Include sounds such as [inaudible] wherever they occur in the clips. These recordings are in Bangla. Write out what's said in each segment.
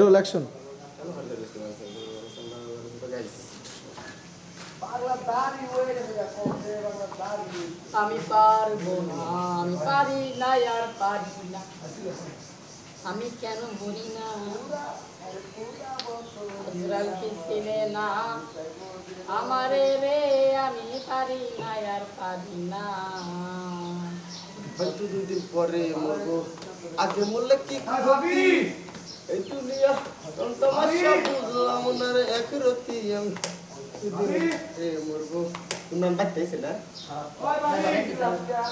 রোল অ্যাকশন আমি পারব না আমি পারি না আর পারি না। আমি কেন মরি না? আজরালকে চিনে না? আমারে রে আমি পারি না আর পারি না। হয়তো দুই দিন পরে মরবো। আগে মরলে কি বুঝলাম না এক রতি আমি মরবো তোর নাম ডাকতেছে না?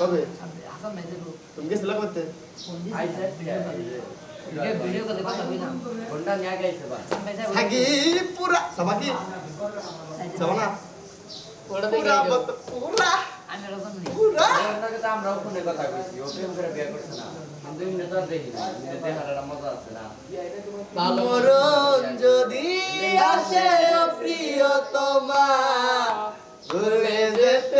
কবে? তুমি গেছিলা করতে থাকি পুরা সবাকি সবা না ওটা পুরা। দেখে বত- পুরা? পুরা আমরাও ফোনে কথা কইছি ও প্রেম করে বিয়ে করছে না। কিন্তু এমনি তো দেখি না এমনি দেখাটা মজা আছে না। মরণ যদি আসে প্রিয় তোমার যেতে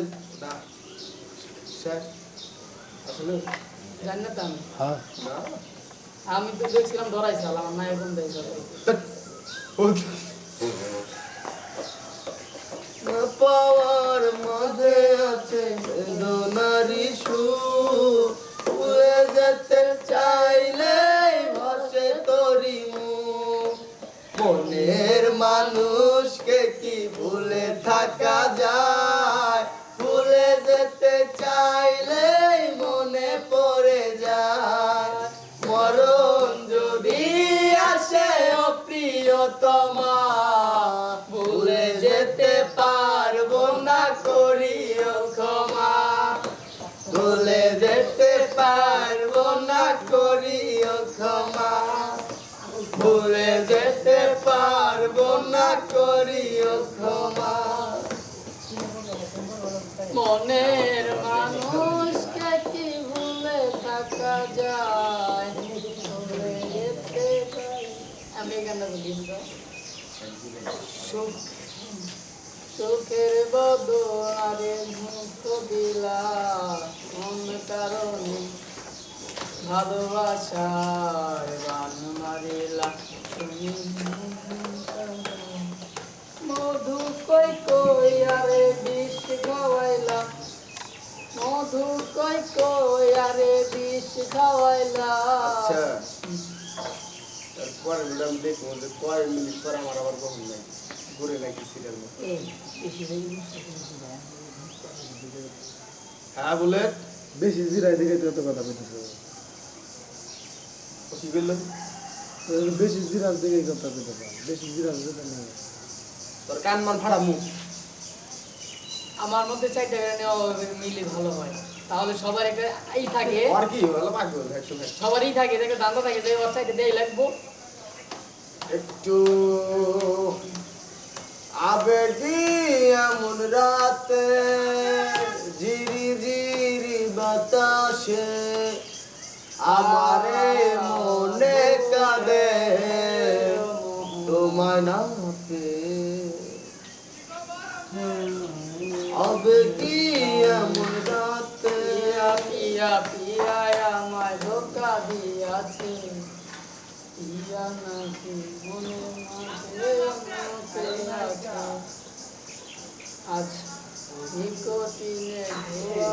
মুখ না। শেষ। আসলে জানি না তো আমি হ্যাঁ। না। আমি তো দেখছিলাম আমার বোন দেখে [laughs] পাওয়ার মাঝে আছে সুর ভুলে যেতে চাইলে ভাসে তরি মনের মানুষকে কি ভুলে থাকা যায়? ভুলে যেতে পারব না করিও ক্ষমা। ভুলে যেতে পারব না করিও ক্ষমা। মনের মানুষকে কি ভুলে থাকা যায়? আমি কেন বলি। সুখের বদলে মুখ দিলা কারণে ভালোবাসার বান মারিলা। তুমি মধু কই কই আরে বিষ খাওয়াইলা। মধু কই কই আরে বিষ খাওয়াইলা। আচ্ছা। তারপরে ম্যাডাম দেখব যে কয় মিনিট পর আমার আবার কখন নাই। ঘুরে নাকি সিরিয়াল হয়ে গেছে। বেশি জিরাই দেখে তো কথা বলতেছে কি করল বেশি জিরার দিকে কথা বলতেছে বেশি জিরার দিকে না। তোর কান মান ফাড়া মুখ। আমার মধ্যে চারটা গাড়ি নেওয়া মিলে ভালো হয়। তাহলে সবার একটা ই থাকে। আর কি ভালো পাকবে সবারই থাকে দেখে দান্দা থাকে যে ওর চাইতে দেই লাগবো। একটু আবেগি এমন রাতে তোমায় না পেয়ে আবেগি এমন রাতে পিয়া পিয়া আমায় ধোকা দিয়াছে পিয়া নাকি মনে মাঝে আছে আজ নিকটিনে ধোয়া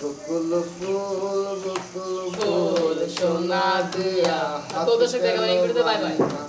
বকুল ফুল বকুল ফুল সোনা দিয়া। তো দর্শক দেখা বাই বাই।